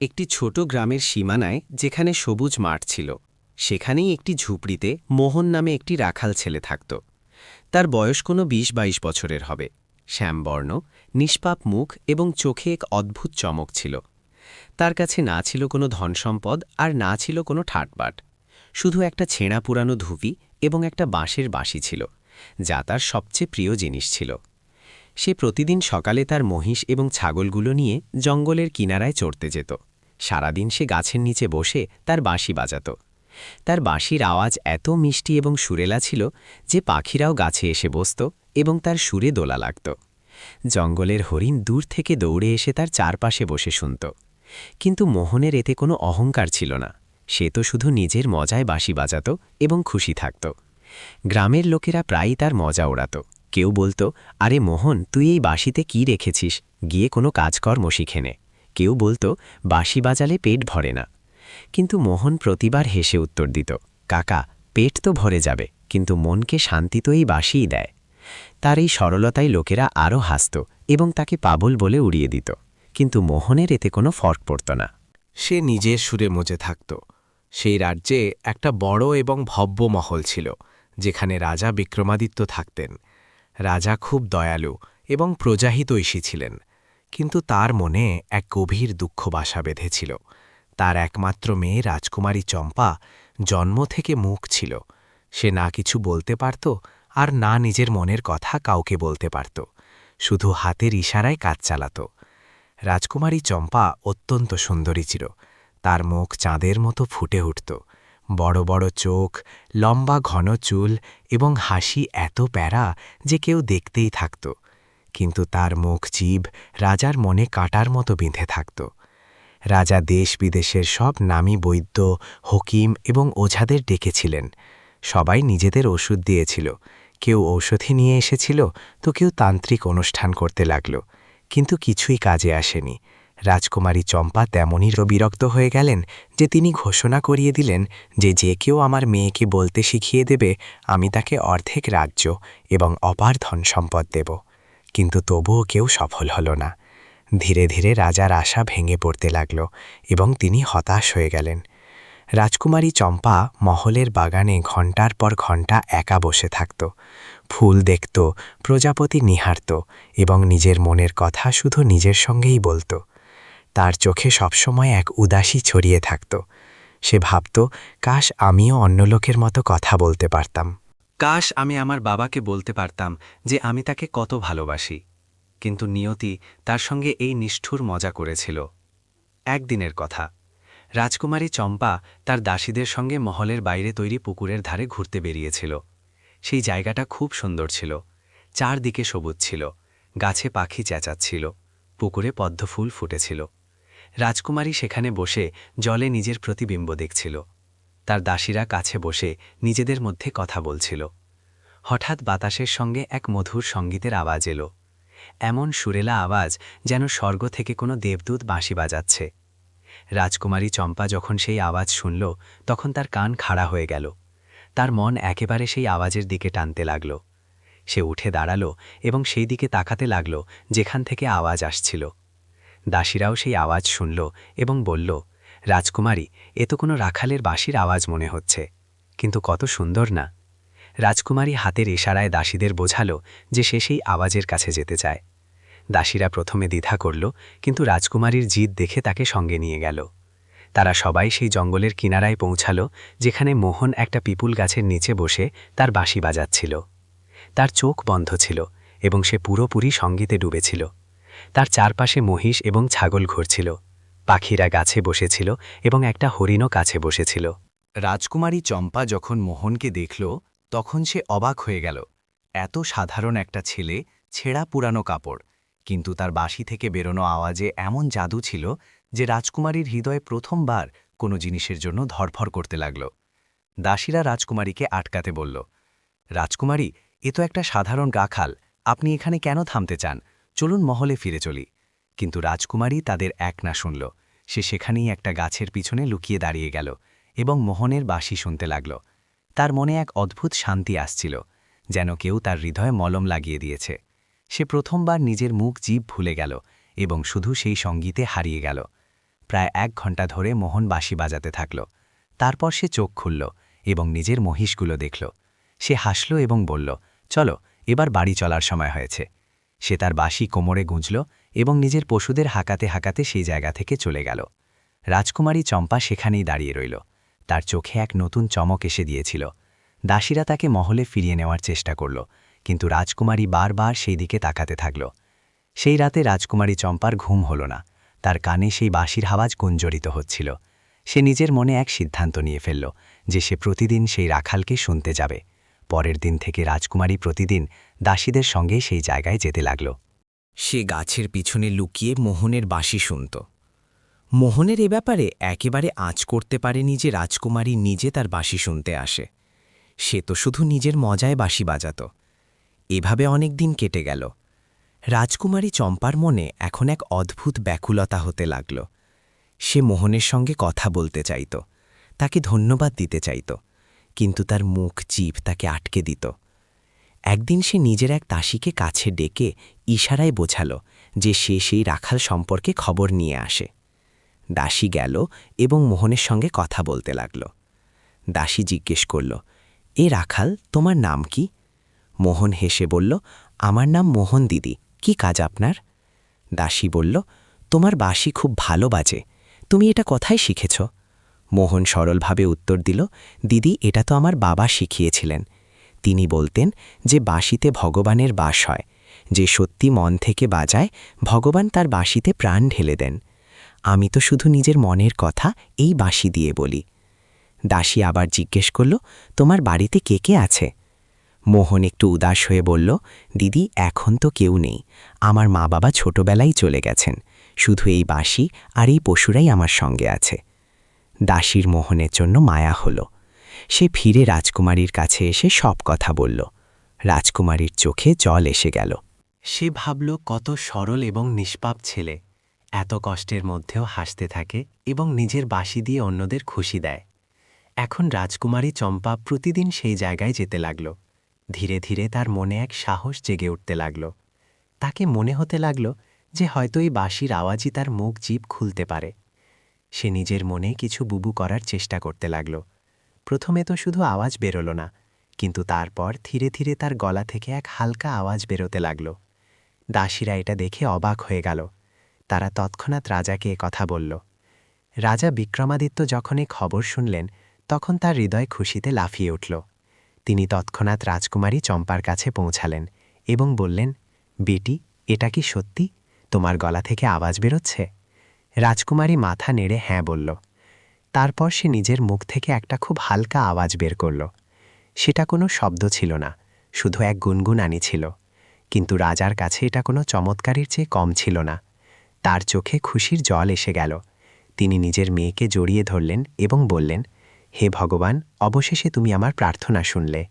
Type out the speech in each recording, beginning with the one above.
একটি ছোট গ্রামের সীমানায় যেখানে সবুজ মাঠ ছিল, সেখানেই একটি ঝুপড়িতে মোহন নামে একটি রাখাল ছেলে থাকত। তার বয়স কোনো বিশ বাইশ বছরের হবে। শ্যামবর্ণ, নিষ্পাপ মুখ এবং চোখে এক অদ্ভুত চমক ছিল। তার কাছে না ছিল কোনো ধনসম্পদ আর না ছিল কোনো ঠাটবাট। শুধু একটা ছেঁড়া পুরানো ধুপি এবং একটা বাঁশের বাঁশি ছিল, যা তার সবচেয়ে প্রিয় জিনিস ছিল। সে প্রতিদিন সকালে তার মহিষ এবং ছাগলগুলো নিয়ে জঙ্গলের কিনারায় চড়তে যেত। সারাদিন সে গাছের নিচে বসে তার বাঁশি বাজাত। তার বাঁশির আওয়াজ এত মিষ্টি এবং সুরেলা ছিল যে পাখিরাও গাছে এসে বসত এবং তার সুরে দোলা লাগত। জঙ্গলের হরিণ দূর থেকে দৌড়ে এসে তার চারপাশে বসে শুনত। কিন্তু মোহনের এতে কোনো অহংকার ছিল না। সে তো শুধু নিজের মজায় বাঁশি বাজাত এবং খুশি থাকত। গ্রামের লোকেরা প্রায়ই তার মজা ওড়াত। কেউ বলতো, আরে মোহন, তুই এই বাঁশিতে কি রেখেছিস? গিয়ে কোনো কাজকর্ম শিখে নে। কেউ বলতো, বাঁশি বাজালে পেট ভরে না। কিন্তু মোহন প্রতিবার হেসে উত্তর দিত, কাকা, পেট তো ভরে যাবে, কিন্তু মনকে শান্তি তো এই বাঁশিই দেয়। তার এই সরলতায় লোকেরা আরও হাসত এবং তাকে পাবল বলে উড়িয়ে দিত। কিন্তু মোহনের এতে কোনো ফর্ক পড়ত না। সে নিজের সুরে মজে থাকত। সেই রাজ্যে একটা বড় এবং ভব্য মহল ছিল, যেখানে রাজা বিক্রমাদিত্য থাকতেন। রাজা খুব দয়ালু এবং প্রজাহিতৈষী ছিলেন কিন্তু তার মনে এক গভীর দুঃখ বাসা বেঁধেছিল। তার একমাত্র মেয়ে রাজকুমারী চম্পা জন্ম থেকে মুখ ছিল। সে না কিছু বলতে পারত আর না নিজের মনের কথা কাউকে বলতে পারত, শুধু হাতের ইশারায় কাজ চালাত। রাজকুমারী চম্পা অত্যন্ত সুন্দরী ছিল, তার মুখ চাঁদের মতো ফুটে উঠত। বড় বড় চোখ, লম্বা ঘন চুল এবং হাসি এত প্যারা যে কেউ দেখতেই থাকত। কিন্তু তার মুখ জীব রাজার মনে কাটার মতো বিঁধে থাকত। রাজা দেশ বিদেশের সব নামী বৈদ্য, হকিম এবং ওঝাদের ডেকেছিলেন। সবাই নিজেদের ওষুধ দিয়েছিল। কেউ ঔষধি নিয়ে এসেছিল, তো কেউ তান্ত্রিক অনুষ্ঠান করতে লাগল। কিন্তু কিছুই কাজে আসেনি। রাজকুমারী চম্পা তেমনই বিরক্ত হয়ে গেলেন যে তিনি ঘোষণা করিয়ে দিলেন যে যে কেউ আমার মেয়েকে বলতে শিখিয়ে দেবে, আমি তাকে অর্ধেক রাজ্য এবং অপার ধন সম্পদ দেব। কিন্তু তবুও কেউ সফল হল না। ধীরে ধীরে রাজার আশা ভেঙে পড়তে লাগল এবং তিনি হতাশ হয়ে গেলেন। রাজকুমারী চম্পা মহলের বাগানে ঘণ্টার পর ঘণ্টা একা বসে থাকত। ফুল দেখত, প্রজাপতি নিহারত এবং নিজের মনের কথা শুধু নিজের সঙ্গেই বলত। তার চোখে সবসময় এক উদাসী ছড়িয়ে থাকত। সে ভাবত, কাশ আমিও অন্য লোকের মতো কথা বলতে পারতাম। কাশ, আমি আমার বাবাকে বলতে পারতাম যে আমি তাকে কত ভালোবাসি। কিন্তু নিয়তি তার সঙ্গে এই নিষ্ঠুর মজা করেছিল। একদিনের কথা, রাজকুমারী চম্পা তার দাসীদের সঙ্গে মহলের বাইরে তৈরি পুকুরের ধারে ঘুরতে বেরিয়েছিল। সেই জায়গাটা খুব সুন্দর ছিল। চারদিকে সবুজ ছিল। গাছে পাখি চেঁচাচ্ছিল। পুকুরে পদ্মফুল ফুটেছিল। রাজকুমারী সেখানে বসে জলে নিজের প্রতিবিম্ব দেখছিল। তার দাসীরা কাছে বসে নিজেদের মধ্যে কথা বলছিল। হঠাৎ বাতাসের সঙ্গে এক মধুর সঙ্গীতের আওয়াজ এলো। এমন সুরেলা আওয়াজ যেন স্বর্গ থেকে কোনো দেবদূত বাঁশি বাজাচ্ছে। রাজকুমারী চম্পা যখন সেই আওয়াজ শুনল, তখন তার কান খাড়া হয়ে গেল। তার মন একেবারে সেই আওয়াজের দিকে টানতে লাগল। সে উঠে দাঁড়াল এবং সেই দিকে তাকাতে লাগল, যেখান থেকে আওয়াজ আসছিল। দাসীরাও সেই আওয়াজ শুনল এবং বলল, রাজকুমারী, এ তো কোনো রাখালের বাঁশির আওয়াজ মনে হচ্ছে। কিন্তু কত সুন্দর না। রাজকুমারী হাতের ইশারায় দাসীদের বোঝাল যে সে সেই আওয়াজের কাছে যেতে চায়। দাসীরা প্রথমে দ্বিধা করল, কিন্তু রাজকুমারীর জিদ দেখে তাকে সঙ্গে নিয়ে গেল। তারা সবাই সেই জঙ্গলের কিনারায় পৌঁছাল, যেখানে মোহন একটা পিপুল গাছের নিচে বসে তার বাঁশি বাজাচ্ছিল। তার চোখ বন্ধ ছিল এবং সে পুরোপুরি সঙ্গীতে ডুবেছিল। তার চারপাশে মহিষ এবং ছাগল ঘুরছিল। পাখিরা গাছে বসেছিল এবং একটা হরিণও কাছে বসেছিল। রাজকুমারী চম্পা যখন মোহনকে দেখল, তখন সে অবাক হয়ে গেল। এত সাধারণ একটা ছেলে, ছেঁড়া পুরানো কাপড়। কিন্তু তার বাঁশি থেকে বেরোনো আওয়াজে এমন জাদু ছিল যে রাজকুমারীর হৃদয়ে প্রথমবার কোনো জিনিসের জন্য ধরফর করতে লাগল। দাসীরা রাজকুমারীকে আটকাতে বলল, রাজকুমারী, এ তো একটা সাধারণ গাখাল। আপনি এখানে কেন থামতে চান? চলুন মহলে ফিরে চলি। কিন্তু রাজকুমারী তাদের এক না শুনল। সে সেখানেই একটা গাছের পিছনে লুকিয়ে দাঁড়িয়ে গেল এবং মোহনের বাসি শুনতে লাগল। তার মনে এক অদ্ভুত শান্তি আসছিল, যেন কেউ তার হৃদয়ে মলম লাগিয়ে দিয়েছে। সে প্রথমবার নিজের মুখ জীব ভুলে গেল এবং শুধু সেই সঙ্গীতে হারিয়ে গেল। প্রায় এক ঘণ্টা ধরে মোহন বাঁশি বাজাতে থাকল। তারপর সে চোখ খুলল এবং নিজের মহিষগুলো দেখল। সে হাসল এবং বলল, চলো, এবার বাড়ি চলার সময় হয়েছে। সে তার বাঁশি কোমরে গুঁজল এবং নিজের পশুদের হাঁকাতে হাঁকাতে সেই জায়গা থেকে চলে গেল। রাজকুমারী চম্পা সেখানেই দাঁড়িয়ে রইল। তার চোখে এক নতুন চমক এসে দিয়েছিল। দাসীরা তাকে মহলে ফিরিয়ে নেওয়ার চেষ্টা করল, কিন্তু রাজকুমারী বারবার সেই দিকে তাকাতে থাকল। সেই রাতে রাজকুমারী চম্পার ঘুম হল না। তার কানে সেই বাঁশির হাওয়াজ গুঞ্জরিত হচ্ছিল। সে নিজের মনে এক সিদ্ধান্ত নিয়ে ফেলল যে সে প্রতিদিন সেই রাখালকে শুনতে যাবে। পরের দিন থেকে রাজকুমারী প্রতিদিন দাসীদের সঙ্গে সেই জায়গায় যেতে লাগল। সে গাছের পিছনে লুকিয়ে মোহনের বাঁশি শুনত। মোহনের এ ব্যাপারে একেবারে আঁচ করতে পারেনি যে রাজকুমারী নিজে তার বাঁশি শুনতে আসে। সে তো শুধু নিজের মজায় বাঁশি বাজাত। এভাবে অনেক দিন কেটে গেল। রাজকুমারী চম্পার মনে এখন এক অদ্ভুত ব্যাকুলতা হতে লাগল। সে মোহনের সঙ্গে কথা বলতে চাইত। তাকে ধন্যবাদ দিতে চাইত। কিন্তু তার মুখ জিভ তাকে আটকে দিত। একদিন সে নিজের এক দাসীকে কাছে ডেকে ইশারায় বোঝাল যে সে সেই রাখাল সম্পর্কে খবর নিয়ে আসে। দাসী গেল এবং মোহনের সঙ্গে কথা বলতে লাগল। দাসী জিজ্ঞেস করল, এ রাখাল, তোমার নাম কি? মোহন হেসে বলল, আমার নাম মোহন দিদি, কি কাজ আপনার? দাসী বলল, তোমার বাঁশি খুব ভালো বাজে, তুমি এটা কথাই শিখেছ? মোহন সরলভাবে উত্তর দিল, দিদি, এটা তো আমার বাবা শিখিয়েছিলেন। তিনি বলতেন যে বাঁশিতে ভগবানের বাস হয়। যে সত্যি মন থেকে বাজায়, ভগবান তার বাঁশিতে প্রাণ ঢেলে দেন। আমি তো শুধু নিজের মনের কথা এই বাঁশি দিয়ে বলি। দাসী আবার জিজ্ঞেস করল, তোমার বাড়িতে কে কে আছে? মোহন একটু উদাস হয়ে বলল, দিদি, এখন তো কেউ নেই। আমার মা বাবা ছোটবেলায় চলে গেছেন। শুধু এই বাঁশি আর এই পশুরাই আমার সঙ্গে আছে। দাসীর মোহনের জন্য মায়া হল। সে ফিরে রাজকুমারীর কাছে এসে সব কথা বলল। রাজকুমারীর চোখে জল এসে গেল। সে ভাবল, কত সরল এবং নিষ্পাপ ছেলে। এত কষ্টের মধ্যেও হাসতে থাকে এবং নিজের বাঁশি দিয়ে অন্যদের খুশি দেয়। এখন রাজকুমারী চম্পা প্রতিদিন সেই জায়গায় যেতে লাগল। ধীরে ধীরে তার মনে এক সাহস জেগে উঠতে লাগল। তাকে মনে হতে লাগল যে হয়তো এই বাঁশির আওয়াজই তার মুখ জীব খুলতে পারে। সে নিজের মনে কিছু বুবু করার চেষ্টা করতে লাগল। প্রথমে তো শুধু আওয়াজ বেরোল না, কিন্তু তারপর ধীরে ধীরে তার গলা থেকে এক হালকা আওয়াজ বেরোতে লাগল। দাসীরা এটা দেখে অবাক হয়ে গেল। তারা তৎক্ষণাৎ রাজাকে এ কথা বলল। রাজা বিক্রমাদিত্য যখন এই খবর শুনলেন, তখন তার হৃদয় খুশিতে লাফিয়ে উঠল। তিনি তৎক্ষণাৎ রাজকুমারী চম্পার কাছে পৌঁছালেন এবং বললেন, বেটি, এটা কি সত্যি? তোমার গলা থেকে আওয়াজ বেরোচ্ছে? রাজকুমারী মাথা নেড়ে হ্যাঁ বলল। তারপর সে নিজের মুখ থেকে একটা খুব হালকা আওয়াজ বের করল। সেটা কোনো শব্দ ছিল না, শুধু এক গুনগুনানি ছিল। কিন্তু রাজার কাছে এটা কোনো চমৎকারের চেয়ে কম ছিল না। তার চোখে খুশির জল এসে গেল। তিনি নিজের মেয়েকে জড়িয়ে ধরলেন এবং বললেন, হে ভগবান, অবশেষে তুমি আমার প্রার্থনা শুনলে।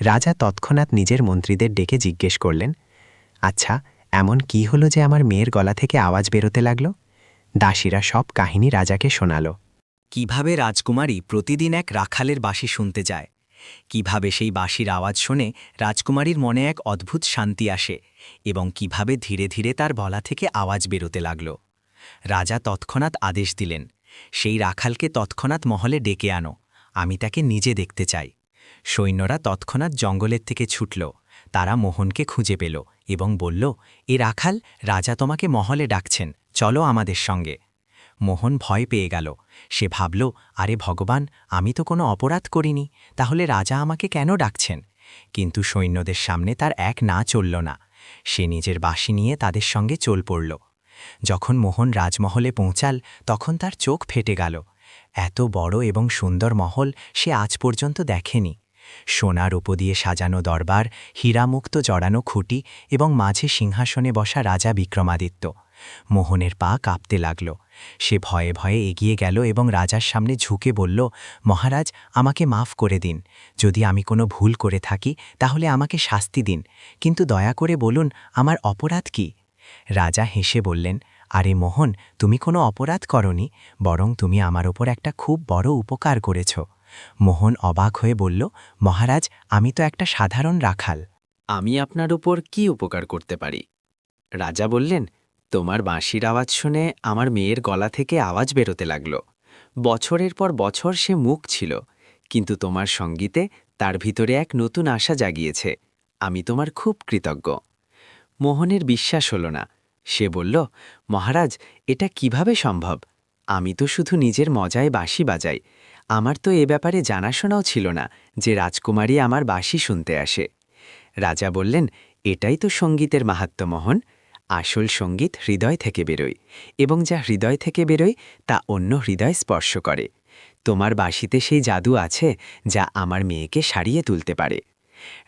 রাজা তৎক্ষণাৎ নিজের মন্ত্রীদের ডেকে জিজ্ঞেস করলেন আচ্ছা এমন কি হলো যে আমার মেয়ের গলা থেকে আওয়াজ বেরোতে লাগল? দাসীরা সব কাহিনী রাজাকে শোনাল। কীভাবে রাজকুমারী প্রতিদিন এক রাখালের বাঁশি শুনতে যায়? কীভাবে সেই বাঁশির আওয়াজ শুনে রাজকুমারীর মনে এক অদ্ভুত শান্তি আসে এবং কীভাবে ধীরে ধীরে তার বলা থেকে আওয়াজ বেরোতে লাগল? রাজা তৎক্ষণাৎ আদেশ দিলেন, সেই রাখালকে তৎক্ষণাৎ মহলে ডেকে আনো, আমি তাকে নিজে দেখতে চাই। সৈন্যরা তৎক্ষণাৎ জঙ্গলের থেকে ছুটল, তারা মোহনকে খুঁজে পেল এবং বলল, এ রাখাল, রাজা তোমাকে মহলে ডাকছেন, চলো আমাদের সঙ্গে। মোহন ভয় পেয়ে গেল। সে ভাবল, আরে ভগবান, আমি তো কোনো অপরাধ করিনি, তাহলে রাজা আমাকে কেন ডাকছেন? কিন্তু সৈন্যদের সামনে তার এক না চলল না। সে নিজের বাসি নিয়ে তাদের সঙ্গে চল পড়ল। যখন মোহন রাজমহলে পৌঁছাল, তখন তার চোখ ফেটে গেল। এত বড় এবং সুন্দর মহল সে আজ পর্যন্ত দেখেনি। সোনার উপ দিয়ে সাজানো দরবার, হীরামুক্ত জড়ানো খুঁটি এবং মাঝে সিংহাসনে বসা রাজা বিক্রমাদিত্য। মোহনের পা কাঁপতে লাগল। সে ভয়ে ভয়ে এগিয়ে গেল এবং রাজার সামনে ঝুঁকে বলল, মহারাজ, আমাকে মাফ করে দিন। যদি আমি কোনো ভুল করে থাকি, তাহলে আমাকে শাস্তি দিন। কিন্তু দয়া করে বলুন, আমার অপরাধ কি? রাজা হেসে বললেন, আরে মোহন, তুমি কোনো অপরাধ করনি, বরং তুমি আমার ওপর একটা খুব বড় উপকার করেছ। মোহন অবাক হয়ে বলল, মহারাজ, আমি তো একটা সাধারণ রাখাল। আমি আপনার উপর কি উপকার করতে পারি? রাজা বললেন, তোমার বাঁশির আওয়াজ শুনে আমার মেয়ের গলা থেকে আওয়াজ বেরোতে লাগল। বছরের পর বছর সে মুখ ছিল, কিন্তু তোমার সঙ্গীতে তার ভিতরে এক নতুন আশা জাগিয়েছে। আমি তোমার খুব কৃতজ্ঞ। মোহনের বিশ্বাস হল না। সে বলল, মহারাজ, এটা কীভাবে সম্ভব? আমি তো শুধু নিজের মজায় বাঁশি বাজাই। আমার তো এ ব্যাপারে জানাশোনাও ছিল না যে রাজকুমারী আমার বাঁশি শুনতে আসে। রাজা বললেন, এটাই তো সঙ্গীতের মাহাত্ম মোহন আসল সংগীত হৃদয় থেকে বেরোয় এবং যা হৃদয় থেকে বেরোয় তা অন্য হৃদয় স্পর্শ করে। তোমার বাঁশিতে সেই জাদু আছে যা আমার মেয়েকে সারিয়ে তুলতে পারে।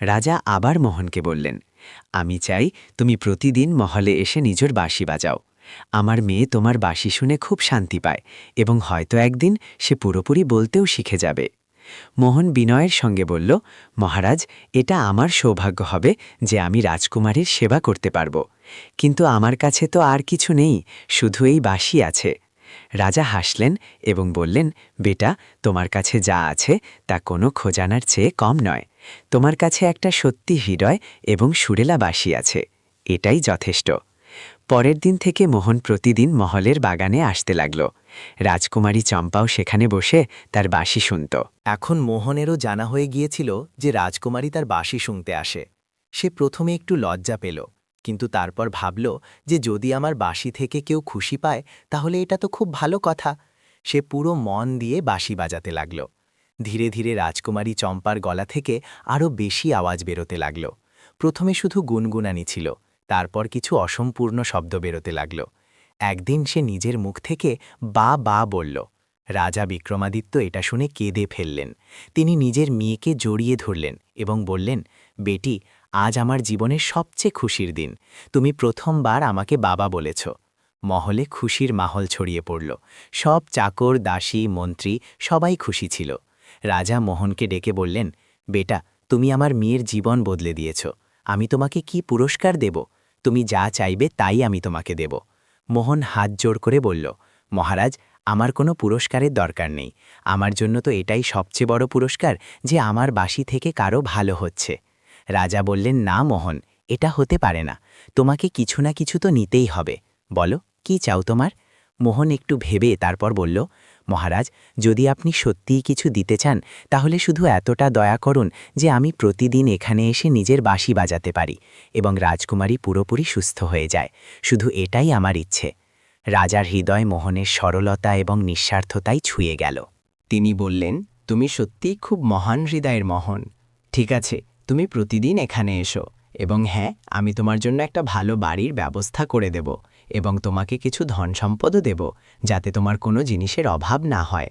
রাজা আবার মোহনকে বললেন, আমি চাই তুমি প্রতিদিন মহলে এসে নিজের বাঁশি বাজাও। আমার মেয়ে তোমার বাসি শুনে খুব শান্তি পায় এবং হয়তো একদিন সে পুরোপুরি বলতেও শিখে যাবে। মোহন বিনয়ের সঙ্গে বলল, মহারাজ, এটা আমার সৌভাগ্য হবে যে আমি রাজকুমারীর সেবা করতে পারব। কিন্তু আমার কাছে তো আর কিছু নেই, শুধু এই বাঁশি আছে। রাজা হাসলেন এবং বললেন, বেটা, তোমার কাছে যা আছে তা কোনো খোঁজানার চেয়ে কম নয়। তোমার কাছে একটা সত্যি হৃদয় এবং সুরেলা বাঁশি আছে। এটাই যথেষ্ট। পরের দিন থেকে মোহন প্রতিদিন মহলের বাগানে আসতে লাগল। রাজকুমারী চম্পাও সেখানে বসে তার বাঁশি শুনত। এখন মোহনেরও জানা হয়ে গিয়েছিল যে রাজকুমারী তার বাঁশি শুনতে আসে। সে প্রথমে একটু লজ্জা পেল, কিন্তু তারপর ভাবল যে যদি আমার বাঁশি থেকে কেউ খুশি পায়, তাহলে এটা তো খুব ভালো কথা। সে পুরো মন দিয়ে বাঁশি বাজাতে লাগল। ধীরে ধীরে রাজকুমারী চম্পার গলা থেকে আরও বেশি আওয়াজ বেরোতে লাগল। প্রথমে শুধু গুনগুনানি ছিল তারপর কিছু অসম্পূর্ণ শব্দ বেরোতে লাগল। একদিন সে নিজের মুখ থেকে বা বা বলল। রাজা বিক্রমাদিত্য এটা শুনে কেঁদে ফেললেন। তিনি নিজের মেয়েকে জড়িয়ে ধরলেন এবং বললেন, বেটি, আজ আমার জীবনের সবচেয়ে খুশির দিন। তুমি প্রথমবার আমাকে বাবা বলেছ মহলে খুশির মাহল ছড়িয়ে পড়ল। সব চাকর, দাসী, মন্ত্রী সবাই খুশি ছিল। রাজা মোহনকে ডেকে বললেন, বেটা, তুমি আমার মেয়ের জীবন বদলে দিয়েছ। আমি তোমাকে কি পুরস্কার দেব? তুমি যা চাইবে তাই আমি তোমাকে দেব। মোহন হাত জোড় করে বলল, মহারাজ, আমার কোনো পুরস্কারের দরকার নেই। আমার জন্য তো এটাই সবচেয়ে বড় পুরস্কার যে আমার বাসি থেকে কারও ভালো হচ্ছে রাজা বললেন, না মোহন, এটা হতে পারে না। তোমাকে কিছু না কিছু তো নিতেই হবে। বলো, কি চাও তোমার মোহন একটু ভেবে তারপর বলল মহারাজ, যদি আপনি সত্যিই কিছু দিতে চান, তাহলে শুধু এতটা দয়া করুন যে আমি প্রতিদিন এখানে এসে নিজের বাঁশি বাজাতে পারি এবং রাজকুমারী পুরোপুরি সুস্থ হয়ে যায়। শুধু এটাই আমার ইচ্ছে। রাজার হৃদয় মোহনের সরলতা এবং নিঃস্বার্থতাই ছুঁয়ে গেল। তিনি বললেন, তুমি সত্যিই খুব মহান হৃদয়ের মহন। ঠিক আছে, তুমি প্রতিদিন এখানে এসো এবং হ্যাঁ আমি তোমার জন্য একটা ভালো বাড়ির ব্যবস্থা করে দেব। এবং তোমাকে কিছু ধন সম্পদও দেব, যাতে তোমার কোনো জিনিসের অভাব না হয়।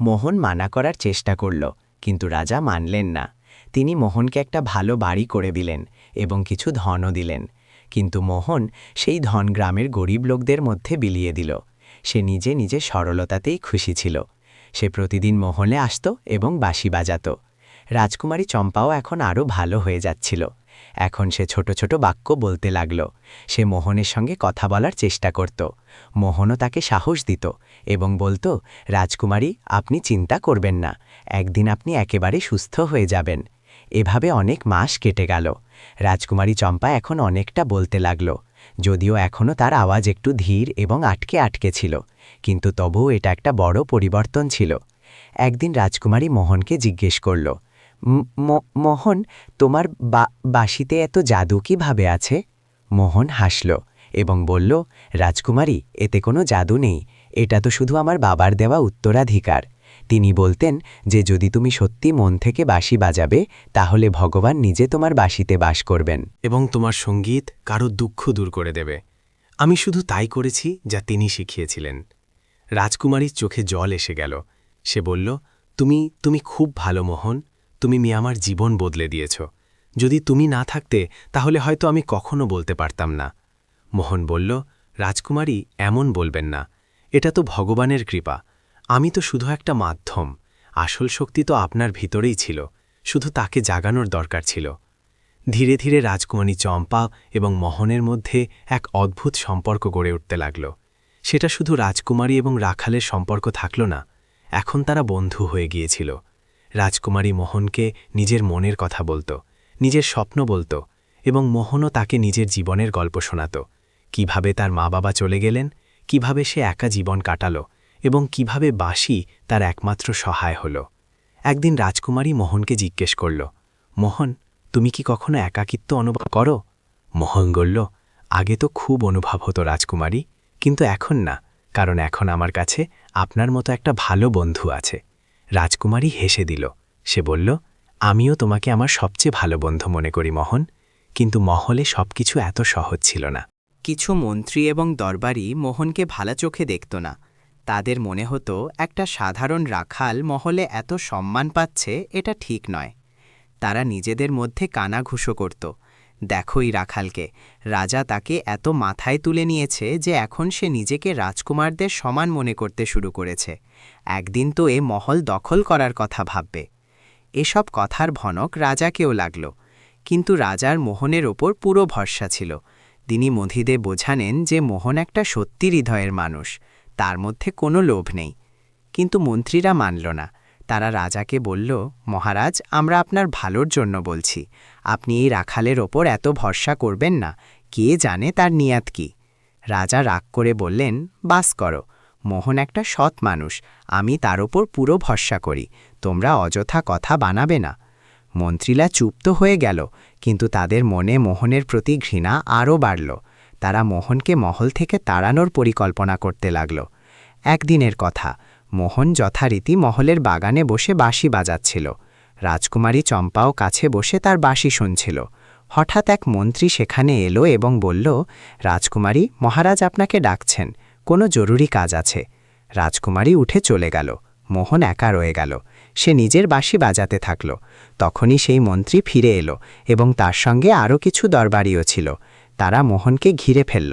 মোহন মানা করার চেষ্টা করল, কিন্তু রাজা মানলেন না। তিনি মোহনকে একটা ভালো বাড়ি করে দিলেন এবং কিছু ধনও দিলেন। কিন্তু মোহন সেই ধন গ্রামের গরিব লোকদের মধ্যে বিলিয়ে দিল। সে নিজে নিজে সরলতাতেই খুশি ছিল। সে প্রতিদিন মহলে আসত এবং বাঁশি বাজাত। রাজকুমারী চম্পাও এখন আরও ভালো হয়ে যাচ্ছিল। এখন সে ছোট ছোট বাক্য বলতে লাগল। সে মোহনের সঙ্গে কথা বলার চেষ্টা করত। মোহনও তাকে সাহস দিত এবং বলতো, রাজকুমারী, আপনি চিন্তা করবেন না। একদিন আপনি একেবারে সুস্থ হয়ে যাবেন। এভাবে অনেক মাস কেটে গেল। রাজকুমারী চম্পা এখন অনেকটা বলতে লাগল। যদিও এখনও তার আওয়াজ একটু ধীর এবং আটকে আটকে ছিল, কিন্তু তবুও এটা একটা বড় পরিবর্তন ছিল। একদিন রাজকুমারী মোহনকে জিজ্ঞেস করল "ম- ম- মোহন, তোমার বা বাঁশিতে এত জাদু কীভাবে আছে? মোহন হাসল এবং বলল, রাজকুমারী, এতে কোনো জাদু নেই। এটা তো শুধু আমার বাবার দেওয়া উত্তরাধিকার। তিনি বলতেন যে, যদি তুমি সত্যি মন থেকে বাঁশি বাজাবে, তাহলে ভগবান নিজে তোমার বাঁশিতে বাস করবেন। এবং তোমার সংগীত কারও দুঃখ দূর করে দেবে। আমি শুধু তাই করেছি যা তিনি শিখিয়েছিলেন। রাজকুমারীর চোখে জল এসে গেল। সে বলল, তুমি তুমি খুব ভালো মোহন। তুমি মি আমার জীবন বদলে দিয়েছ। যদি তুমি না থাকতে, তাহলে হয়তো আমি কখনো বলতে পারতাম না। মোহন বলল, রাজকুমারী, এমন বলবেন না। এটা তো ভগবানের কৃপা। আমি তো শুধু একটা মাধ্যম। আসল শক্তি তো আপনার ভিতরেই ছিল। শুধু তাকে জাগানোর দরকার ছিল। ধীরে ধীরে রাজকুমারী চম্পা এবং মোহনের মধ্যে এক অদ্ভুত সম্পর্ক গড়ে উঠতে লাগল। সেটা শুধু রাজকুমারী এবং রাখালের সম্পর্ক থাকল না, এখন তারা বন্ধু হয়ে গিয়েছিল। রাজকুমারী মোহনকে নিজের মনের কথা বলত, নিজের স্বপ্ন বলত এবং মোহনও তাকে নিজের জীবনের গল্প শোনাত। কীভাবে তার মা বাবা চলে গেলেন, কীভাবে সে একা জীবন কাটালো এবং কীভাবে বাঁশি তার একমাত্র সহায় হল। একদিন রাজকুমারী মোহনকে জিজ্ঞেস করল, মোহন, তুমি কি কখনো একাকিত্ব অনুভব করো? মোহন বলল, আগে তো খুব অনুভব হতো রাজকুমারী, কিন্তু এখন না, কারণ এখন আমার কাছে আপনার মতো একটা ভালো বন্ধু আছে। রাজকুমারী হেসে দিল। সে বলল, আমিও তোমাকে আমার সবচেয়ে ভালো বন্ধু মনে করি, মোহন। কিন্তু মহলে সবকিছু এত সহজ ছিল না। কিছু মন্ত্রী এবং দরবারি মোহনকে ভালা চোখে দেখত না। তাদের মনে হতো, একটা সাধারণ রাখাল মহলে এত সম্মান পাচ্ছে, এটা ঠিক নয়। তারা নিজেদের মধ্যে কানাঘুষো করত। দেখোই রাখালকে। রাজা তাকে এত মাথায় তুলে নিয়েছে যে এখন সে নিজেকে রাজকুমারদের সমান মনে করতে শুরু করেছে। একদিন তো এ মহল দখল করার কথা ভাববে। এসব কথার ভনক রাজাকেও লাগল। কিন্তু রাজার মোহনের ওপর পুরো ভরসা ছিল। তিনি মধিদে বোঝানেন যে মোহন একটা সত্যি হৃদয়ের মানুষ, তার মধ্যে কোনো লোভ নেই। কিন্তু মন্ত্রীরা মানল না। তারা রাজাকে বলল, মহারাজ, আমরা আপনার ভালোর জন্য বলছি। আপনি এই রাখালের ওপর এত ভরসা করবেন না। কে জানে তার নিয়াত কি? রাজা রাগ করে বললেন, বাস করো। মোহন একটা সৎ মানুষ। আমি তার ওপর পুরো ভরসা করি। তোমরা অযথা কথা বানাবে না। মন্ত্রীরা চুপ তো হয়ে গেল, কিন্তু তাদের মনে মোহনের প্রতি ঘৃণা আরও বাড়ল। তারা মোহনকে মহল থেকে তাড়ানোর পরিকল্পনা করতে লাগল। একদিনের কথা মোহন যথারীতি মহলের বাগানে বসে বাঁশি বাজাচ্ছিল। রাজকুমারী চম্পাও কাছে বসে তার বাঁশি শুনছিল। হঠাৎ এক মন্ত্রী সেখানে এলো এবং বলল, রাজকুমারী, মহারাজ আপনাকে ডাকছেন। কোনো জরুরি কাজ আছে? রাজকুমারী উঠে চলে গেল। মোহন একা রয়ে গেল। সে নিজের বাঁশি বাজাতে থাকল। তখনই সেই মন্ত্রী ফিরে এলো এবং তার সঙ্গে আরও কিছু দরবারিও ছিল। তারা মোহনকে ঘিরে ফেলল।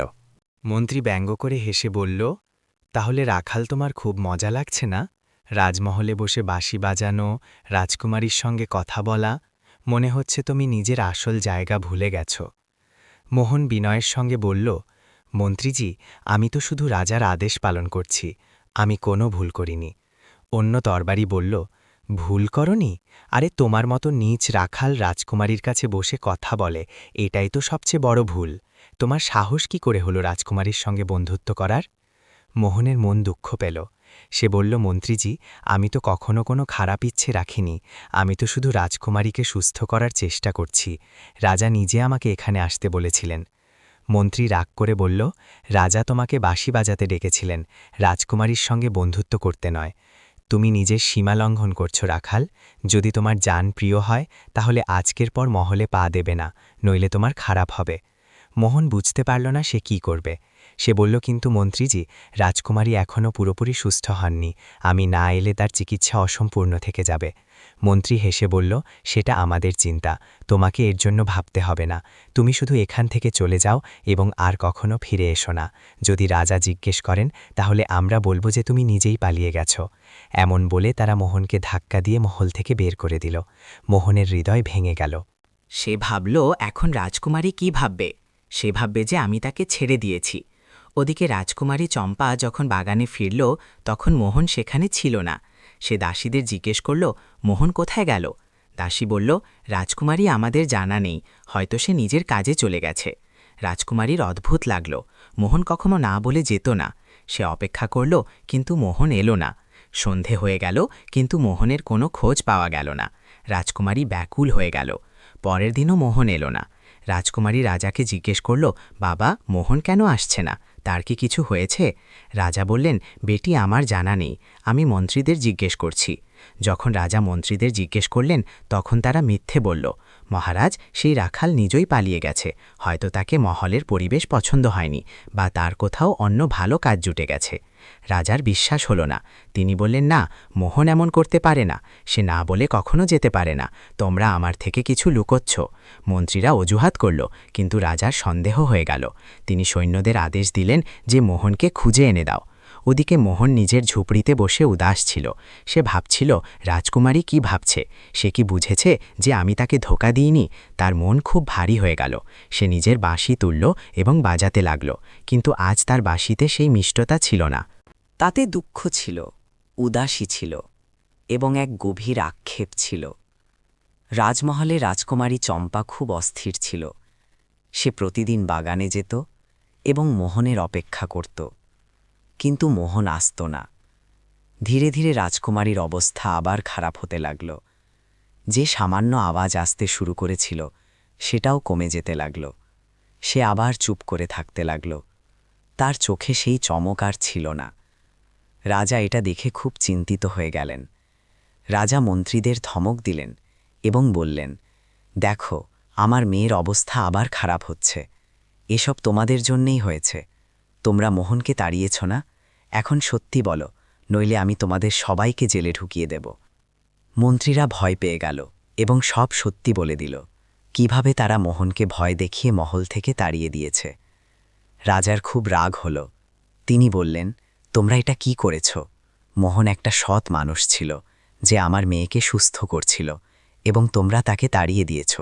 মন্ত্রী ব্যঙ্গ করে হেসে বলল তাহলে রাখাল তোমার খুব মজা লাগছে না? রাজমহলে বসে বাঁশি বাজানো, রাজকুমারীর সঙ্গে কথা বলা, মনে হচ্ছে তুমি নিজের আসল জায়গা ভুলে গেছ। মোহন বিনয়ের সঙ্গে বলল, মন্ত্রীজি, আমি তো শুধু রাজার আদেশ পালন করছি, আমি কোনো ভুল করিনি। অন্য তরবারি বলল, ভুল করনি? আরে তোমার মতো নীচ রাখাল রাজকুমারীর কাছে বসে কথা বলে, এটাই তো সবচেয়ে বড় ভুল। তোমার সাহস কি করে হলো রাজকুমারীর সঙ্গে বন্ধুত্ব করার? মোহনের মন দুঃখ পেল। সে বলল, মন্ত্রীজি, আমি তো কখনো কোনো খারাপ ইচ্ছে রাখিনি। আমি তো শুধু রাজকুমারীকে সুস্থ করার চেষ্টা করছি। রাজা নিজে আমাকে এখানে আসতে বলেছিলেন। মন্ত্রী রাগ করে বলল, রাজা তোমাকে বাঁশি বাজাতে ডেকেছিলেন। রাজকুমারীর সঙ্গে বন্ধুত্ব করতে নয়। তুমি নিজের সীমা লঙ্ঘন করছ, রাখাল। যদি তোমার যান প্রিয় হয়, তাহলে আজকের পর মহলে পা দেবে না, নইলে তোমার খারাপ হবে। মোহন বুঝতে পারল না সে কি করবে। সে বলল, কিন্তু মন্ত্রীজি, রাজকুমারী এখনও পুরোপুরি সুস্থ হননি। আমি না এলে তার চিকিৎসা অসম্পূর্ণ থেকে যাবে। মন্ত্রী হেসে বলল, সেটা আমাদের চিন্তা। তোমাকে এর জন্য ভাবতে হবে না। তুমি শুধু এখান থেকে চলে যাও এবং আর কখনো ফিরে এসো না। যদি রাজা জিজ্ঞেস করেন, তাহলে আমরা বলব যে তুমি নিজেই পালিয়ে গেছ। এমন বলে তারা মোহনকে ধাক্কা দিয়ে মহল থেকে বের করে দিল। মোহনের হৃদয় ভেঙে গেল। সে ভাবল, এখন রাজকুমারী কি ভাববে? সে ভাববে যে আমি তাকে ছেড়ে দিয়েছি। ওদিকে রাজকুমারী চম্পা যখন বাগানে ফিরল, তখন মোহন সেখানে ছিল না। সে দাসীদের জিজ্ঞেস করল, মোহন কোথায় গেল? দাসী বলল, রাজকুমারী আমাদের জানা নেই, হয়তো সে নিজের কাজে চলে গেছে। রাজকুমারীর অদ্ভুত লাগল। মোহন কখনো না বলে যেত না। সে অপেক্ষা করল, কিন্তু মোহন এলো না। সন্ধে হয়ে গেল, কিন্তু মোহনের কোনো খোঁজ পাওয়া গেল না। রাজকুমারী ব্যাকুল হয়ে গেল। পরের দিনও মোহন এলো না। রাজকুমারী রাজাকে জিজ্ঞেস করল, বাবা, মোহন কেন আসছে না? তার কি কিছু হয়েছে? রাজা বললেন, বেটি, আমার জানা নেই। আমি মন্ত্রীদের জিজ্ঞেস করছি। যখন রাজা মন্ত্রীদের জিজ্ঞেস করলেন, তখন তারা মিথ্যে বলল, মহারাজ, সেই রাখাল নিজই পালিয়ে গেছে। হয়তো তাকে মহলের পরিবেশ পছন্দ হয়নি বা তার কোথাও অন্য ভালো কাজ জুটে গেছে। রাজার বিশ্বাস হলো না। তিনি বললেন, না, মোহন এমন করতে পারে না। সে না বলে কখনো যেতে পারে না। তোমরা আমার থেকে কিছু লুকোচ্ছ। মন্ত্রীরা অজুহাত করল, কিন্তু রাজার সন্দেহ হয়ে গেল। তিনি সৈন্যদের আদেশ দিলেন যে মোহনকে খুঁজে এনে দাও। ওদিকে মোহন নিজের ঝুপড়িতে বসে উদাস ছিল। সে ভাবছিল, রাজকুমারী কি ভাবছে? সে কি বুঝেছে যে আমি তাকে ধোকা দিইনি? তার মন খুব ভারী হয়ে গেল। সে নিজের বাঁশি তুলল এবং বাজাতে লাগল। কিন্তু আজ তার বাঁশিতে সেই মিষ্টতা ছিল না। তাতে দুঃখ ছিল, উদাসী ছিল এবং এক গভীর আক্ষেপ ছিল। রাজমহলে রাজকুমারী চম্পা খুব অস্থির ছিল। সে প্রতিদিন বাগানে যেত এবং মোহনের অপেক্ষা করত। কিন্তু মোহন আসত না। ধীরে ধীরে রাজকুমারীর অবস্থা আবার খারাপ হতে লাগল। যে সামান্য আওয়াজ আসতে শুরু করেছিল, সেটাও কমে যেতে লাগল। সে আবার চুপ করে থাকতে লাগল। তার চোখে সেই চমক আর ছিল না। রাজা এটা দেখে খুব চিন্তিত হয়ে গেলেন। রাজা মন্ত্রীদের ধমক দিলেন এবং বললেন, দেখো, আমার মেয়ের অবস্থা আবার খারাপ হচ্ছে। এসব তোমাদের জন্যেই হয়েছে। তোমরা মোহনকে তাড়িয়েছ না? এখন সত্যি বলো, নইলে আমি তোমাদের সবাইকে জেলে ঢুকিয়ে দেব। মন্ত্রীরা ভয় পেয়ে গেল এবং সব সত্যি বলে দিল, কীভাবে তারা মোহনকে ভয় দেখিয়ে মহল থেকে তাড়িয়ে দিয়েছে? রাজার খুব রাগ হল। তিনি বললেন তোমরা এটা কি করেছ? মোহন একটা সৎ মানুষ ছিল, যে আমার মেয়েকে সুস্থ করছিল, এবং তোমরা তাকে তাড়িয়ে দিয়েছ।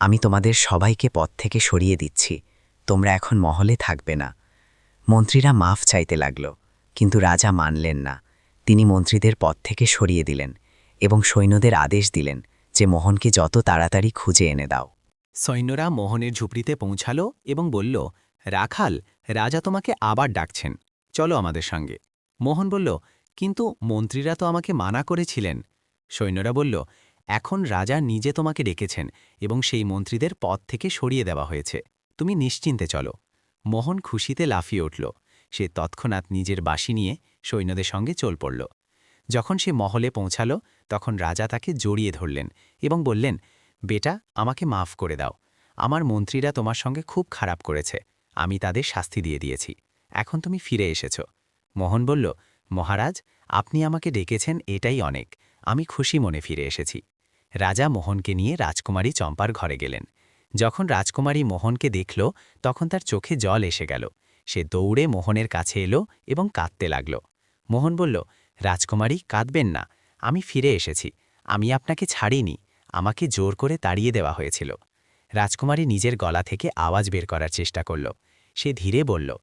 আমি তোমাদের সবাইকে পথ থেকে সরিয়ে দিচ্ছি, তোমরা এখন মহলে থাকবে না। মন্ত্রীরা মাফ চাইতে লাগল, কিন্তু রাজা মানলেন না। তিনি মন্ত্রীদের পথ থেকে সরিয়ে দিলেন, এবং সৈন্যদের আদেশ দিলেন যে মোহনকে যত তাড়াতাড়ি খুঁজে এনে দাও। সৈন্যরা মোহনের ঝুপড়িতে পৌঁছালো এবং বলল, রাখাল, রাজা তোমাকে আবার ডাকছেন। চলো আমাদের সঙ্গে। মোহন বলল, কিন্তু মন্ত্রীরা তো আমাকে মানা করেছিলেন। সৈন্যরা বলল, এখন রাজা নিজে তোমাকে ডেকেছেন এবং সেই মন্ত্রীদের পদ থেকে সরিয়ে দেওয়া হয়েছে। তুমি নিশ্চিন্তে চলো। মোহন খুশিতে লাফিয়ে উঠল। সে তৎক্ষণাৎ নিজের বাসি নিয়ে সৈন্যদের সঙ্গে চল পড়ল। যখন সে মহলে পৌঁছাল, তখন রাজা তাকে জড়িয়ে ধরলেন এবং বললেন, বেটা, আমাকে মাফ করে দাও। আমার মন্ত্রীরা তোমার সঙ্গে খুব খারাপ করেছে। আমি তাদের শাস্তি দিয়ে দিয়েছি। এখন তুমি ফিরে এসেছ। মোহন বলল, মহারাজ, আপনি আমাকে ডেকেছেন এটাই অনেক। আমি খুশি মনে ফিরে এসেছি। রাজা মোহনকে নিয়ে রাজকুমারী চম্পার ঘরে গেলেন। যখন রাজকুমারী মোহনকে দেখল, তখন তার চোখে জল এসে গেল। সে দৌড়ে মোহনের কাছে এলো এবং কাঁদতে লাগল। মোহন বলল, রাজকুমারী, কাঁদবেন না। আমি ফিরে এসেছি। আমি আপনাকে ছাড়িনি। আমাকে জোর করে তাড়িয়ে দেওয়া হয়েছিল। রাজকুমারী নিজের গলা থেকে আওয়াজ বের করার চেষ্টা করল। সে ধীরে বলল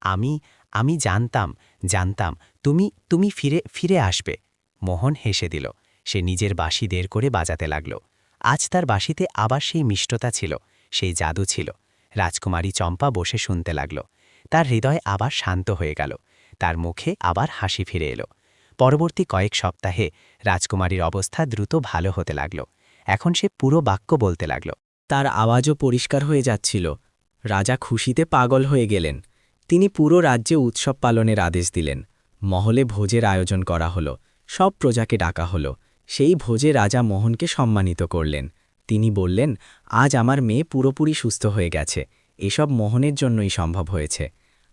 আমি আমি জানতাম জানতাম, তুমি তুমি ফিরে ফিরে আসবে। মোহন হেসে দিল। সে নিজের বাঁশি দের করে বাজাতে লাগল। আজ তার বাঁশিতে আবার সেই মিষ্টতা ছিল, সেই জাদু ছিল। রাজকুমারী চম্পা বসে শুনতে লাগল। তার হৃদয় আবার শান্ত হয়ে গেল। তার মুখে আবার হাসি ফিরে এলো। পরবর্তী কয়েক সপ্তাহে রাজকুমারীর অবস্থা দ্রুত ভালো হতে লাগল। এখন সে পুরো বাক্য বলতে লাগল। তার আওয়াজও পরিষ্কার হয়ে যাচ্ছিল। রাজা খুশিতে পাগল হয়ে গেলেন। তিনি পুরো রাজ্যে উৎসব পালনের আদেশ দিলেন। মহলে ভোজের আয়োজন করা হল, সব প্রজাকে ডাকা হল। সেই ভোজে রাজা মোহনকে সম্মানিত করলেন। তিনি বললেন, আজ আমার মেয়ে পুরোপুরি সুস্থ হয়ে গেছে। এসব মোহনের জন্যই সম্ভব হয়েছে।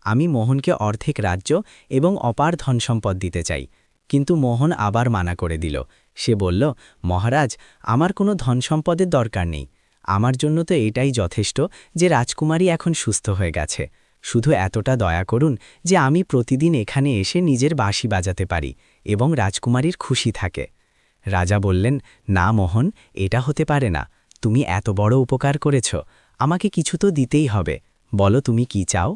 আমি মোহনকে অর্ধেক রাজ্য এবং অপার ধনসম্পদ দিতে চাই। কিন্তু মোহন আবার মানা করে দিল। সে বলল, মহারাজ, আমার কোনো ধনসম্পদের দরকার নেই। আমার জন্য তো এটাই যথেষ্ট যে রাজকুমারী এখন সুস্থ হয়ে গেছে। শুধু এতটা দয়া করুন যে আমি প্রতিদিন এখানে এসে নিজের বাঁশি বাজাতে পারি এবং রাজকুমারীর খুশি থাকে। রাজা বললেন, না মোহন, এটা হতে পারে না। তুমি এত বড় উপকার করেছ। আমাকে কিছু তো দিতেই হবে। বলো তুমি কি চাও?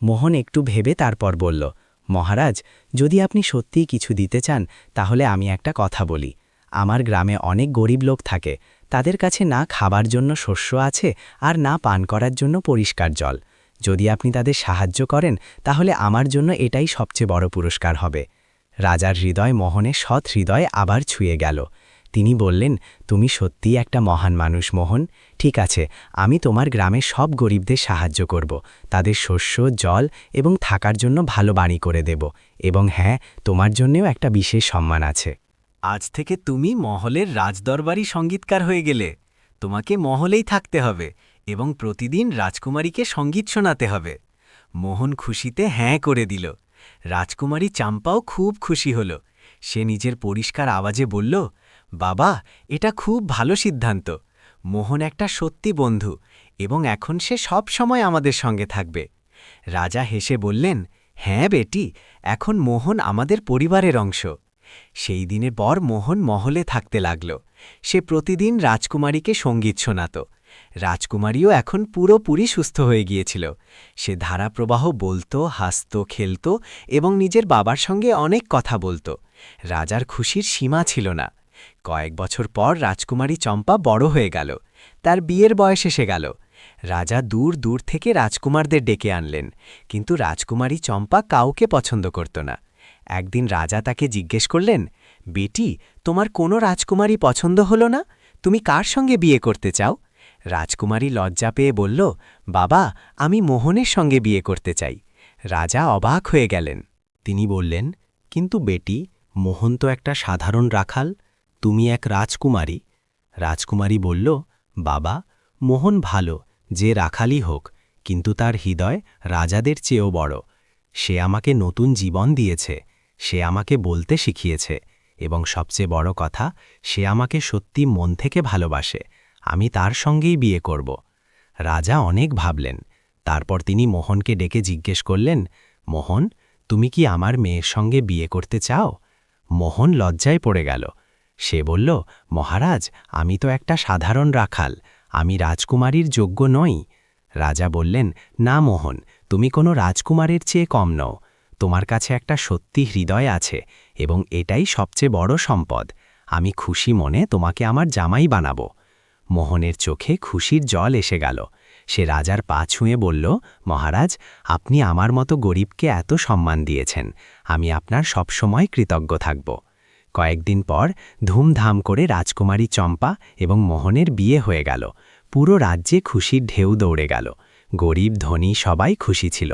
মোহন একটু ভেবে তারপর বলল, মহারাজ, যদি আপনি সত্যিই কিছু দিতে চান, তাহলে আমি একটা কথা বলি। আমার গ্রামে অনেক গরিব লোক থাকে। তাদের কাছে না খাবার জন্য শস্য আছে আর না পান করার জন্য পরিষ্কার জল। যদি আপনি তাদের সাহায্য করেন, তাহলে আমার জন্য এটাই সবচেয়ে বড় পুরস্কার হবে। রাজার হৃদয় মোহনে সৎ হৃদয় আবার ছুঁয়ে গেল। তিনি বললেন, তুমি সত্যিই একটা মহান মানুষ, মোহন। ঠিক আছে, আমি তোমার গ্রামের সব গরিবদের সাহায্য করব। তাদের শস্য, জল এবং থাকার জন্য ভালো বাড়ি করে দেব। এবং হ্যাঁ তোমার জন্যেও একটা বিশেষ সম্মান আছে। আজ থেকে তুমি মহলের রাজদরবারি সঙ্গীতকার হয়ে গেলে। তোমাকে মহলেই থাকতে হবে। এবং প্রতিদিন রাজকুমারীকে সংগীত শোনাতে হবে। মোহন খুশিতে হ্যাঁ করে দিল। রাজকুমারী চাম্পাও খুব খুশি হল। সে নিজের পরিষ্কার আওয়াজে বলল, বাবা, এটা খুব ভালো সিদ্ধান্ত। মোহন একটা সত্যি বন্ধু এবং এখন সে সব সময় আমাদের সঙ্গে থাকবে। রাজা হেসে বললেন হ্যাঁ বেটি, এখন মোহন আমাদের পরিবারের অংশ। সেই দিনের পর মোহন মহলে থাকতে লাগল। সে প্রতিদিন রাজকুমারীকে সংগীত শোনাত। রাজকুমারীও এখন পুরোপুরি সুস্থ হয়ে গিয়েছিল। সে ধারাপ্রবাহ বলতো, হাসত, খেলত এবং নিজের বাবার সঙ্গে অনেক কথা বলত। রাজার খুশির সীমা ছিল না। কয়েক বছর পর রাজকুমারী চম্পা বড় হয়ে গেল। তার বিয়ের বয়স এসে গেল। রাজা দূর দূর থেকে রাজকুমারদের ডেকে আনলেন, কিন্তু রাজকুমারী চম্পা কাউকে পছন্দ করত না। একদিন রাজা তাকে জিজ্ঞেস করলেন, বেটি, তোমার কোনো রাজকুমারী পছন্দ হলো না? তুমি কার সঙ্গে বিয়ে করতে চাও? রাজকুমারী লজ্জা পেয়ে বলল, বাবা, আমি মোহনের সঙ্গে বিয়ে করতে চাই। রাজা অবাক হয়ে গেলেন। তিনি বললেন, কিন্তু বেটি, মোহন তো একটা সাধারণ রাখাল, তুমি এক রাজকুমারী। রাজকুমারী বলল, বাবা, মোহন ভালো, যে রাখালই হোক, কিন্তু তার হৃদয় রাজাদের চেয়েও বড়। সে আমাকে নতুন জীবন দিয়েছে, সে আমাকে বলতে শিখিয়েছে, এবং সবচেয়ে বড় কথা, সে আমাকে সত্যি মন থেকে ভালোবাসে। আমি তার সঙ্গেই বিয়ে করব। রাজা অনেক ভাবলেন। তারপর তিনি মোহনকে ডেকে জিজ্ঞেস করলেন, মোহন, তুমি কি আমার মেয়ের সঙ্গে বিয়ে করতে চাও? মোহন লজ্জায় পড়ে গেল। সে বলল, মহারাজ, আমি তো একটা সাধারণ রাখাল, আমি রাজকুমারীর যোগ্য নই। রাজা বললেন, না মোহন, তুমি কোনো রাজকুমারের চেয়ে কম নও। তোমার কাছে একটা সত্যি হৃদয় আছে এবং এটাই সবচেয়ে বড় সম্পদ। আমি খুশি মনে তোমাকে আমার জামাই বানাবো। মোহনের চোখে খুশির জল এসে গেল। সে রাজার পা ছুঁয়ে বলল, মহারাজ, আপনি আমার মতো গরিবকে এত সম্মান দিয়েছেন। আমি আপনার সবসময় কৃতজ্ঞ থাকব। কয়েকদিন পর ধুমধাম করে রাজকুমারী চম্পা এবং মোহনের বিয়ে হয়ে গেল। পুরো রাজ্যে খুশির ঢেউ দৌড়ে গেল। গরিব, ধনী সবাই খুশি ছিল।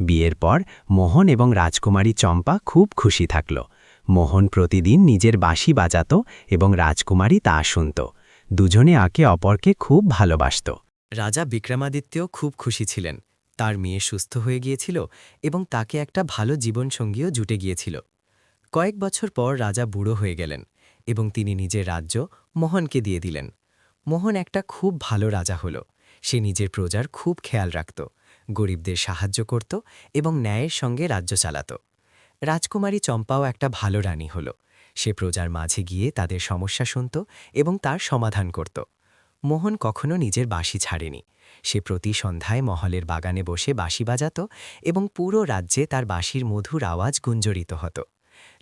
বিয়ের পর মোহন এবং রাজকুমারী চম্পা খুব খুশি থাকল। মোহন প্রতিদিন নিজের বাঁশি বাজাত এবং রাজকুমারী তা শুনত। দুজনে আকে অপরকে খুব ভালোবাসত। রাজা বিক্রমাদিত্যও খুব খুশি ছিলেন। তার মেয়ে সুস্থ হয়ে গিয়েছিল এবং তাকে একটা ভালো জীবনসঙ্গীও জুটে গিয়েছিল। কয়েক বছর পর রাজা বুড়ো হয়ে গেলেন এবং তিনি নিজের রাজ্য মোহনকে দিয়ে দিলেন। মোহন একটা খুব ভালো রাজা হল। সে নিজের প্রজার খুব খেয়াল রাখত, গরিবদের সাহায্য করত এবং ন্যায়ের সঙ্গে রাজ্য চালাত। রাজকুমারী চম্পাও একটা ভালো রানী হল। সে প্রজার মাঝে গিয়ে তাদের সমস্যা শুনত এবং তার সমাধান করত। মোহন কখনো নিজের বাঁশি ছাড়েনি। সে প্রতি সন্ধ্যায় মহলের বাগানে বসে বাঁশি বাজাত এবং পুরো রাজ্যে তার বাঁশির মধুর আওয়াজ গুঞ্জরিত হতো।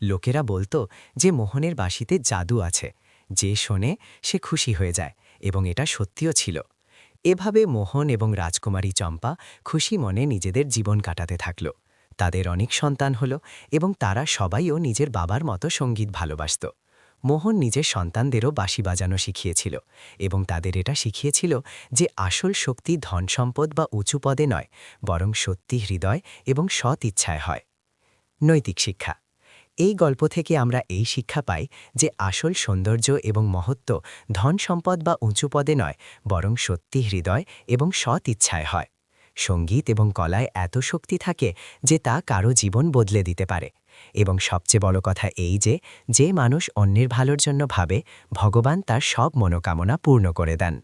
লোকেরা বলতো যে মোহনের বাঁশিতে জাদু আছে। যে শোনে সে খুশি হয়ে যায় এবং এটা সত্যিও ছিল। এভাবে মোহন এবং রাজকুমারী চম্পা খুশি মনে নিজেদের জীবন কাটাতে থাকল। তাদের অনেক সন্তান হল এবং তারা সবাইও নিজের বাবার মতো সংগীত ভালোবাসত। মোহন নিজের সন্তানদেরও বাঁশি বাজানো শিখিয়েছিল এবং তাদের এটা শিখিয়েছিল যে আসল শক্তি ধন সম্পদ বা উঁচু পদে নয়, বরং সত্যি হৃদয় এবং সৎ ইচ্ছায় হয়। নৈতিক শিক্ষা। এই গল্প থেকে আমরা এই শিক্ষা পাই যে আসল সৌন্দর্য এবং মহত্ব ধন সম্পদ বা উঁচু পদে নয়, বরং সত্যি হৃদয় এবং সৎ ইচ্ছায় হয়। সংগীত এবং কলায় এত শক্তি থাকে যে তা কারও জীবন বদলে দিতে পারে। এবং সবচেয়ে বড় কথা এই যে যে মানুষ অন্যের ভালোর জন্য ভাবে, ভগবান তার সব মনোকামনা পূর্ণ করে দেন।